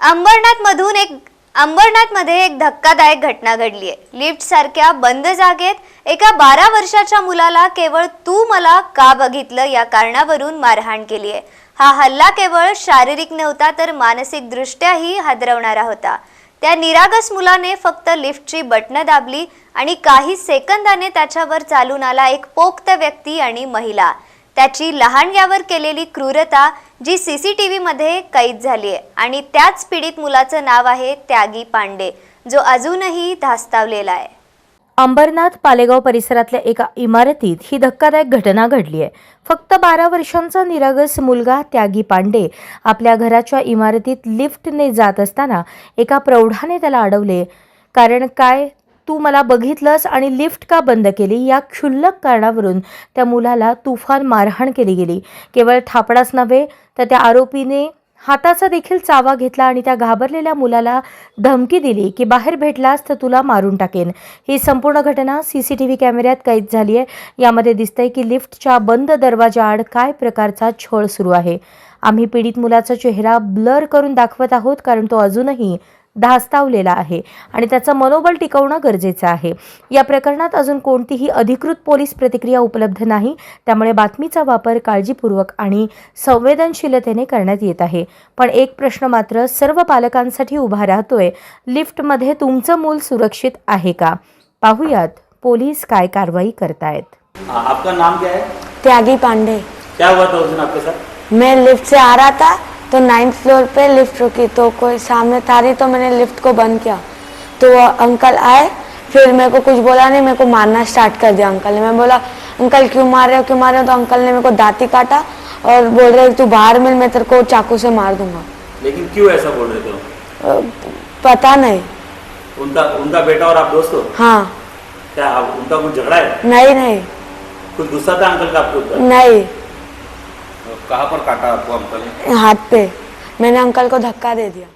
अंबरनाथ मधून एक अंबरनाथमध्ये एक धक्कादायक घटना घडली आहे. लिफ्ट सारख्या बंद जागेत एका बारा वर्षाच्या मुलाला केवळ तू मला का बघितलं या कारणावरून मारहाण केली आहे. हा हल्ला केवळ शारीरिक नव्हता तर मानसिक दृष्ट्याही हादरवणारा होता. त्या निरागस मुलाने फक्त लिफ्टची बटणं दाबली आणि काही सेकंदाने त्याच्यावर चालून आला एक पोक्त व्यक्ती आणि महिला. त्याची लहानग्यावर केलेली क्रूरता जी सी सी टी व्हीमध्ये कैद झाली आहे. आणि त्याच पीडित मुलाचं नाव आहे त्यागी पांडे जो अजूनही धास्तावलेला आहे. अंबरनाथ पालेगाव परिसरातल्या एका इमारतीत ही धक्कादायक घटना घडली आहे. फक्त बारा वर्षांचा निरागस मुलगा त्यागी पांडे आपल्या घराच्या इमारतीत लिफ्टने जात असताना एका प्रौढाने त्याला अडवले. कारण काय? तू मला बघितलंस आणि लिफ्ट का बंद केली? या क्षुल्लक कारणावरून त्या मुलाला तुफान मारहाण केली गेली. केवळ थापडाच नव्हे तर त्या आरोपीने हाताचा देखील चावा घेतला आणि त्या घाबरलेल्या मुलाला धमकी दिली की बाहेर भेटलास तर तुला मारून टाकेन. ही संपूर्ण घटना सी सी टी व्ही कॅमेऱ्यात कैद झाली आहे. यामध्ये दिसतंय की लिफ्टच्या बंद दरवाजाआड काय प्रकारचा छळ सुरू आहे. आम्ही पीडित मुलाचा चेहरा ब्लर करून दाखवत आहोत कारण तो अजूनही धास्तावलेला आहे आणि त्याचं मनोबल टिकवणं गरजेचं आहे. या प्रकरणात अजून कोणतीही अधिकृत पोलीस प्रतिक्रिया उपलब्ध नाही. त्यामुळे बातमीचा वापर काळजीपूर्वक आणि संवेदनशीलतेने करण्यात येत आहे. पण एक प्रश्न मात्र सर्व पालकांसाठी उभा राहतोय. लिफ्टमध्ये तुमचं मूल सुरक्षित आहे का? पाहुयात पोलीस काय कारवाई करतायत. आपका नाम क्या है त्यागी पांडे. क्या हुआ था उस दिन आपके साथ? मैं लिफ्ट से आ रहा था तो नाइन्थ फ्लोर पे लिफ्ट रुकी तो कोई सामने था नहीं तो मैंने लिफ्ट को बंद किया। तो वो अंकल आए फिर मेरे को कुछ बोला नहीं मेरे को मारना स्टार्ट कर दिया अंकल ने। मैं बोला अंकल क्यों मार रहे हो क्यों मार रहे हो? तो अंकल ने मेरे को दाती काटा और बोल रहे तू बाहर मिल मैं तेरे को चाकू से मार दूँगा। लेकिन क्यों ऐसा बोल रहे थे? पता नहीं। उनका उनका बेटा और आप दोस्त हो? हाँ। क्या उनका कुछ झगड़ा है? नहीं नहीं। कुछ गुस्सा था अंकल का आपके नहीं। कहाँ पर काटा आपको अंकल ने? हाथ पे। मैंने अंकल को धक्का दे दिया।